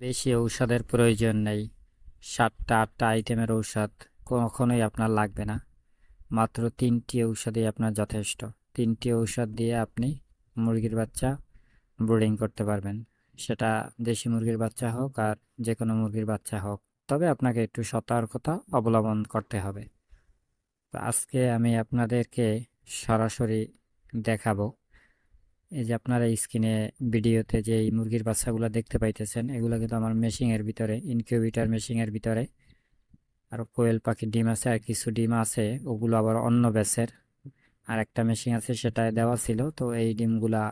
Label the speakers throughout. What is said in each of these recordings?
Speaker 1: বেশি ঔষধের প্রয়োজন নেই। সাতটা, আটটা আইটেমের ঔষধ কখনোই আপনার লাগবে না। মাত্র তিনটি ঔষধই আপনার যথেষ্ট। তিনটি ঔষধ দিয়ে আপনি মুরগির বাচ্চা ব্রুডিং করতে পারবেন। সেটা দেশি মুরগির বাচ্চা হোক আর যে কোনো মুরগির বাচ্চা হোক। তবে আপনাকে একটু সতর্কতা অবলম্বন করতে হবে। আজকে আমি আপনাদেরকে সরাসরি দেখাবো এই যে আপনারা স্ক্রিনে ভিডিওতে যে এই মুরগির বাচ্চাগুলো দেখতে পাইতেছেন, এগুলো কিন্তু আমার মেশিংয়ের ভিতরে ইনকিউবেটার মেশিংয়ের ভিতরে। আর কোয়েল পাখির ডিম আছে, আর কিছু ডিম আছে, ওগুলো আবার অন্য ব্যাচের। আর একটা মেশিন আছে, সেটায় দেওয়া ছিল। তো এই ডিমগুলা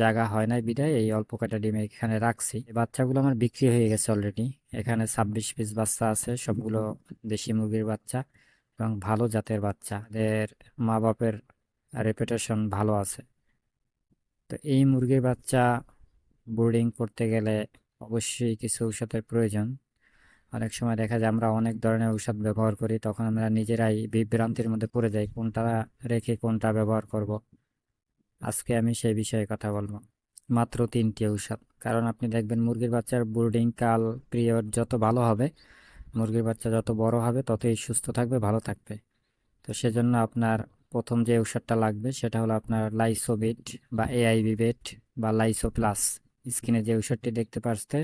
Speaker 1: জায়গা হয় নাই বিদায়, এই অল্প কটা ডিম এখানে রাখছি। বাচ্চাগুলো আমার বিক্রি হয়ে গেছে অলরেডি এখানে ছাব্বিশ পিস বাচ্চা আছে, সবগুলো দেশি মুরগির বাচ্চা এবং ভালো জাতের বাচ্চা। এদের মা বাপের রেপুটেশন ভালো আছে। তো এই মুরগির বাচ্চা ব্রুডিং করতে গেলে অবশ্যই কিছু ঔষধের প্রয়োজন। অনেক সময় দেখা যায় আমরা অনেক ধরনের ঔষধ ব্যবহার করি, তখন আমরা নিজেরাই বিভ্রান্তির মধ্যে পড়ে যাই, কোনটা রেখে কোনটা ব্যবহার করব। আজকে আমি সেই বিষয়ে কথা বলব। মাত্র তিনটি ঔষধ। কারণ আপনি দেখবেন মুরগির বাচ্চার ব্রুডিং কাল পিরিয়ড যত ভালো হবে, মুরগির বাচ্চা যত বড় হবে, ততই সুস্থ থাকবে, ভালো থাকবে। তো সেজন্য আপনার প্রথম যে ঔষধটা লাগবে সেটা হলো আপনার লাইসোবিট বা এআইবি বেট বা লাইসো প্লাস স্ক্রিনে যে ঔষধটি দেখতে পাচ্ছে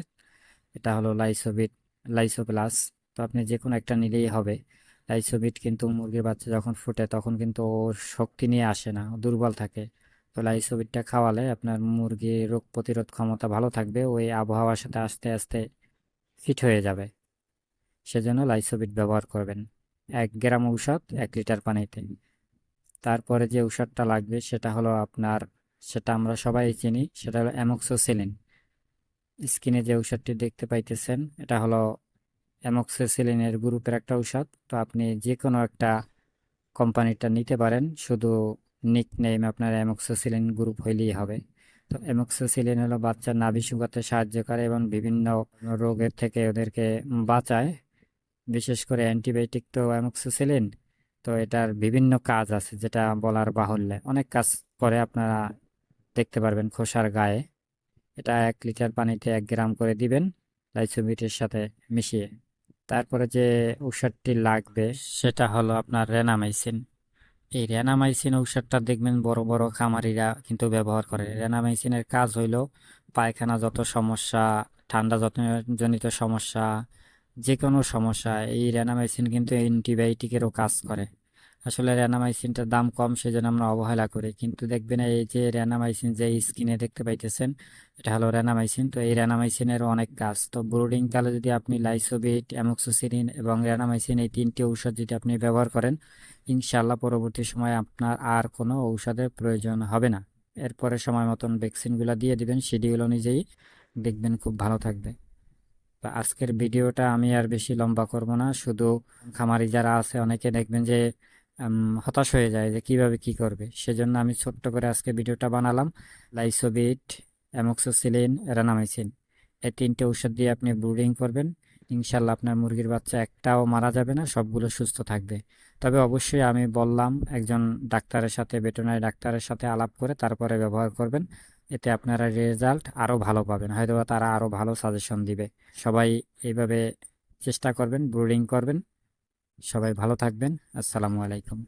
Speaker 1: এটা হলো লাইসোবিট লাইসো প্লাস তো আপনি যে কোনো একটা নিলেই হবে। লাইসোবিট কিন্তু মুরগির বাচ্চা যখন ফুটে তখন কিন্তু ওর শক্তি নিয়ে আসে না দুর্বল থাকে। তো লাইসোবিটটা খাওয়ালে আপনার মুরগির রোগ প্রতিরোধ ক্ষমতা ভালো থাকবে, ওই আবহাওয়ার সাথে আস্তে আস্তে ফিট হয়ে যাবে। সেজন্য লাইসোবিট ব্যবহার করবেন। এক গ্রাম ঔষধ এক লিটার পানিতে। তারপরে যে ঔষধটা লাগবে সেটা হলো আপনার, সেটা আমরা সবাই চিনি, সেটা হলো অ্যামোক্সোসিলিন। স্কিনে যে ঔষধটি দেখতে পাইতেছেন, এটা হলো অ্যামোক্সোসিলিনের গ্রুপের একটা ঔষধ। তো আপনি যে কোনো একটা কোম্পানিটা নিতে পারেন, শুধু নিক নেম আপনার অ্যামোক্সোসিলিন গ্রুপ হইলেই হবে। তো অ্যামোক্সোসিলিন হলো বাচ্চার নাভি শুকাতে সাহায্য করে এবং বিভিন্ন রোগের থেকে ওদেরকে বাঁচায়। বিশেষ করে অ্যান্টিবায়োটিক তো অ্যামোক্সোসিলিন। তো এটার বিভিন্ন কাজ আছে যেটা বলার বাহুল্য। অনেক কাজ করে আপনারা দেখতে পারবেন খোসার গায়ে। এটা এক লিটার পানিতে এক গ্রাম করে দিবেন লাইসোবিটের সাথে মিশিয়ে। তারপরে যে ঔষধটি লাগবে সেটা হলো আপনার রেনামাইসিন। এই রেনামাইসিন ঔষধটা দেখবেন বড় বড় খামারিরা কিন্তু ব্যবহার করে। রেনামাইসিনের কাজ হইল পায়খানা যত সমস্যা, ঠান্ডা জনিত সমস্যা যে কোনো সমস্যা, এই র্যানামাইসিন কিন্তু অ্যান্টিবায়োটিকেরও কাজ করে। আসলে র্যানামাইসিনটার দাম কম, সেজন্য আমরা অবহেলা করি। কিন্তু দেখবেন এই যে র্যানামাইসিন যে স্কিনে দেখতে পাইতেছেন, এটা হলো র্যানামাইসিন তো এই র্যানামাইসিনেরও অনেক কাজ। তো ব্রুডিং কালে যদি আপনি লাইসোবিট অ্যামোক্সোসিলিন এবং র্যানামাইসিন এই তিনটি ঔষধ যদি আপনি ব্যবহার করেন ইনশাল্লাহ পরবর্তী সময় আপনার আর কোনো ঔষধের প্রয়োজন হবে না। এরপরে সময় মতন ভ্যাকসিনগুলো দিয়ে দিবেন শিডিউল অনুযায়ী দেখবেন খুব ভালো থাকবে। আজকের ভিডিওটা আমি আর বেশি লম্বা করব না, শুধু খামারি যারা আছে অনেকে দেখবেন যে হতাশ হয়ে যায় যে কীভাবে কি করবে। সেজন্য আমি ছোট্ট করে আজকে ভিডিওটা বানালাম। লাইসোবিট, অ্যামোক্সোসিলিন রানামাইসিন এই তিনটে ঔষধ দিয়ে আপনি ব্রুডিং করবেন। ইনশাল্লাহ আপনার মুরগির বাচ্চা একটাও মারা যাবে না, সবগুলো সুস্থ থাকবে। তবে অবশ্যই আমি বললাম, একজন ডাক্তারের সাথে, ভেটেরিনারি ডাক্তারের সাথে আলাপ করে তারপরে ব্যবহার করবেন। এতে আপনারা রেজাল্ট আরও ভালো পাবেন। হয়তো তারা আরও ভালো সাজেশন দিবে। সবাই এইভাবে চেষ্টা করবেন ব্রুডিং করবেন। সবাই ভালো থাকবেন। আসসালামু আলাইকুম।